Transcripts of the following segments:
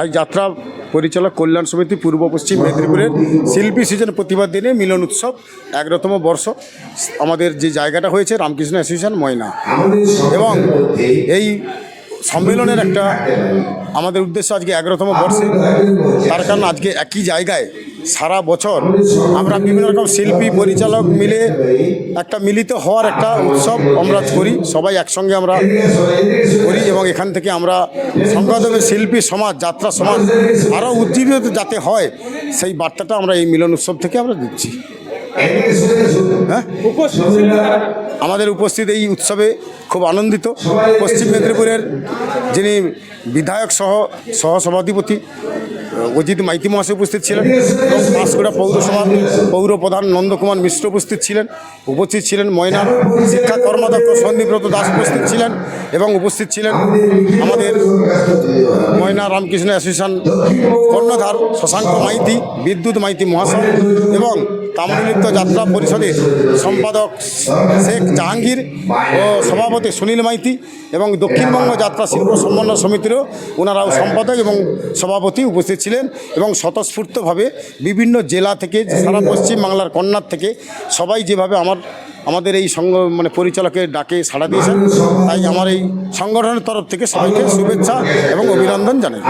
আজ যাত্রা পরিচালক কল্যাণ সমিতি পূর্ব পশ্চিম মেদিনীপুরের শিল্পী সৃজন প্রতিবাদ দিনে মিলন উৎসব একরতম বর্ষ। আমাদের যে জায়গাটা হয়েছে, রামকৃষ্ণ অ্যাসোসিয়েশন, ময়না। এবং এই সম্মেলনের একটা আমাদের উদ্দেশ্য আজকে এগারোতম বর্ষে। তার কারণ আজকে একই জায়গায় সারা বছর আমরা বিভিন্ন রকম শিল্পী, পরিচালক মিলে একটা মিলিত হওয়ার একটা উৎসব আমরা করি। সবাই একসঙ্গে আমরা করি এবং এখান থেকে আমরা সংবাদমের শিল্পী সমাজ, যাত্রা সমাজ আরও উজ্জীবিত যাতে হয়, সেই বার্তাটা আমরা এই মিলন উৎসব থেকে আমরা দিচ্ছি। হ্যাঁ? আমাদের উপস্থিত এই উৎসবে খুব আনন্দিত। পশ্চিম মেদিনীপুরের যিনি বিধায়ক সহ, সহসভাধিপতি অজিত মাইতি মহাশয় উপস্থিত ছিলেন। এবং পাঁশকুড়া পৌরসভার পৌর প্রধান নন্দকুমার মিশ্র উপস্থিত ছিলেন। উপস্থিত ছিলেন ময়নার শিক্ষা কর্মাধ্যক্ষ সন্দীপব্রত দাস উপস্থিত ছিলেন এবং উপস্থিত ছিলেন আমাদের ময়না রামকৃষ্ণ অ্যাসোসিয়েশন কর্ণধার শশাঙ্ক মাইতি, বিদ্যুৎ মাইতি মহাশয় এবং তাম্রলিপ্ত যাত্রা পরিষদের সম্পাদক শেখ জাহাঙ্গীর ও সভাপতি সুনীল মাইতি এবং দক্ষিণবঙ্গ যাত্রা শিল্প সমন্বয় সমিতিরও ওনারাও সম্পাদক এবং সভাপতি উপস্থিত ছিলেন এবং স্বতঃস্ফূর্তভাবে বিভিন্ন জেলা থেকে, সারা পশ্চিম বাংলার কন্যার থেকে সবাই যেভাবে আমার, আমাদের এই সংঘ মানে পরিচালকের ডাকে, সাড়া দিয়েছেন, তাই আমার এই সংগঠনের তরফ থেকে সবাইকে শুভেচ্ছা এবং অভিনন্দন জানাই।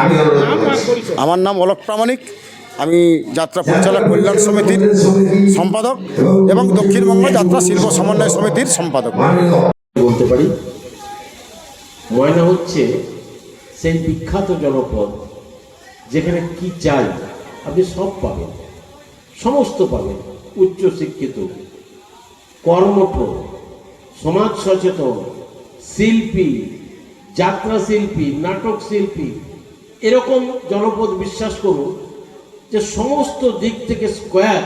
আমার নাম অলোক প্রামাণিক, আমি যাত্রা পরিচালক কল্যাণ সমিতির সম্পাদক এবং দক্ষিণবঙ্গ যাত্রা শিল্প সমন্বয় সমিতির সম্পাদক। বলতে পারি, ময়না হচ্ছে সেই বিখ্যাত জনপদ যেখানে কি চাই, আপনি সব পাবেন। সমস্ত পাবেন, উচ্চ শিক্ষিত কর্মঠ সমাজ সচেতন, শিল্পী, যাত্রা শিল্পী, নাটক শিল্পী, এরকম জনপদ বিশ্বাস করুন যে সমস্ত দিক থেকে স্কোয়ার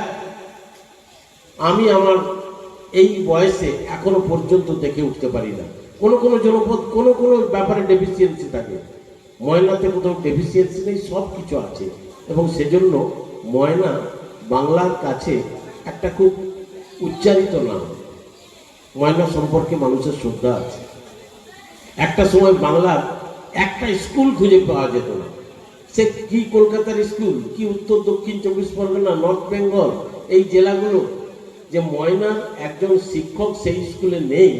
আমি আমার এই বয়সে এখনও পর্যন্ত দেখে উঠতে পারি না। কোনো কোনো জনপদ, কোনো কোনো ব্যাপারে ডেফিসিয়েন্সি থাকে। ময়নাতে কোথাও ডেফিসিয়েন্সি নেই সব কিছু আছে। এবং সেজন্য ময়না বাংলার কাছে একটা খুব উচ্চারিত নাম। ময়না সম্পর্কে মানুষের শ্রদ্ধা আছে। একটা সময় বাংলার একটা স্কুল খুঁজে পাওয়া যেত না। সে কি কলকাতার স্কুল, কি উত্তর, দক্ষিণ, চব্বিশ পরগনা, নর্থ বেঙ্গল, এই জেলাগুলো, যে ময়না একজন শিক্ষক সেই স্কুলে নেই,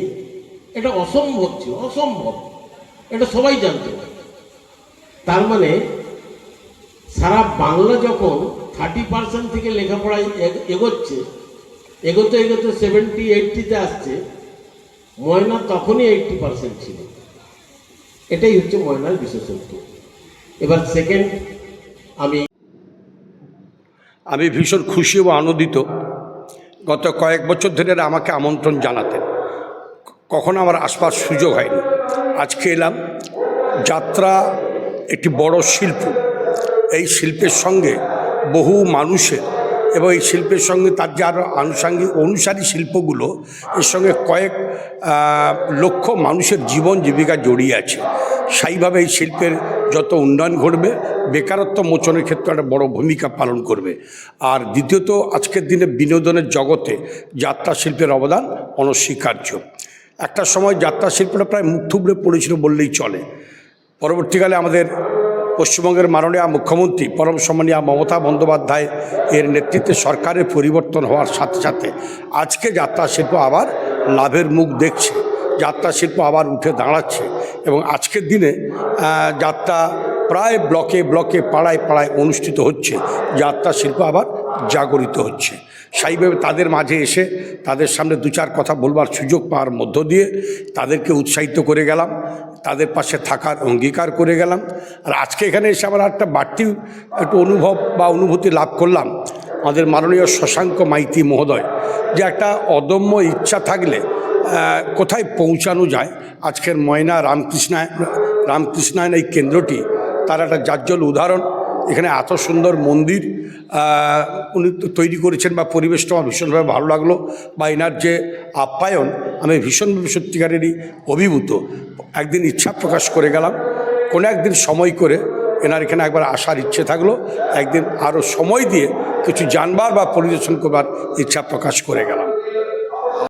এটা অসম্ভব ছিল, অসম্ভব। এটা সবাই জানতো। তার মানে সারা বাংলা যখন থার্টি পার্সেন্ট থেকে লেখাপড়ায় এগ- এগোচ্ছে, এগোতে এগোতে সেভেন্টি এইটটিতে আসছে, ময়না তখনই এইটটি পার্সেন্ট ছিল। এটাই হচ্ছে ময়নার বিশেষত্ব। এবার সেকেন্ড আমি আমি ভীষণ খুশি ও আনন্দিত গত কয়েক বছর ধরে আমাকে আমন্ত্রণ জানাতেন। কখনো আমার আসবার সুযোগ হয়নি। আজকে এলাম যাত্রা একটি বড় শিল্প। এই শিল্পের সঙ্গে বহু মানুষের এবং এই শিল্পের সঙ্গে তার যে আরও আনুষাঙ্গিক অনুসারী শিল্পগুলো, এর সঙ্গে কয়েক লক্ষ মানুষের জীবন জীবিকা জড়িয়ে আছে। সেইভাবে এই শিল্পের যত উন্নয়ন ঘটবে, বেকারত্ব মোচনের ক্ষেত্রে একটা বড় ভূমিকা পালন করবে। আর দ্বিতীয়ত, আজকের দিনে বিনোদনের জগতে যাত্রা শিল্পের অবদান অনস্বীকার্য। একটা সময় যাত্রা শিল্পটা প্রায় মুখ থুবড়ে পড়েছিল বললেই চলে। পরবর্তীকালে আমাদের পশ্চিমবঙ্গের মাননীয় মুখ্যমন্ত্রী পরম সম্মানীয় মমতা বন্দ্যোপাধ্যায় এর নেতৃত্বে সরকারের পরিবর্তন হওয়ার সাথে সাথে আজকে যাত্রা শিল্প আবার লাভের মুখ দেখছে। যাত্রা শিল্প আবার উঠে দাঁড়াচ্ছে এবং আজকের দিনে যাত্রা প্রায় ব্লকে ব্লকে পাড়ায় পাড়ায় অনুষ্ঠিত হচ্ছে। যাত্রা শিল্প আবার জাগরিত হচ্ছে। সেইভাবে তাদের মাঝে এসে তাদের সামনে দু চার কথা বলবার সুযোগ পাওয়ার মধ্য দিয়ে তাদেরকে উৎসাহিত করে গেলাম, তাদের পাশে থাকার অঙ্গীকার করে গেলাম। আর আজকে এখানে এসে আবার একটা বাড়তি একটু অনুভব বা অনুভূতি লাভ করলাম, আমাদের মাননীয় শশাঙ্ক মাইতি মহোদয়, যে একটা অদম্য ইচ্ছা থাকলে কোথায় পৌঁছানো যায়? আজকের ময়না রামকৃষ্ণায়, রামকৃষ্ণায়ন এই কেন্দ্রটি, তার একটা জাজ্জল উদাহরণ। এখানে এত সুন্দর মন্দির উনি তৈরি করেছেন বা পরিবেশটা আমার ভীষণভাবে ভালো লাগল বা এনার যে আপ্যায়ন, আমি ভীষণভাবে সত্যিকারেরই অভিভূত। একদিন ইচ্ছা প্রকাশ করে গেলাম, কোনো একদিন সময় করে এনার এখানে একবার আসার ইচ্ছে থাকল, একদিন আরও সময় দিয়ে কিছু জানবার বা পরিদর্শন করবার ইচ্ছা প্রকাশ করে গেলাম।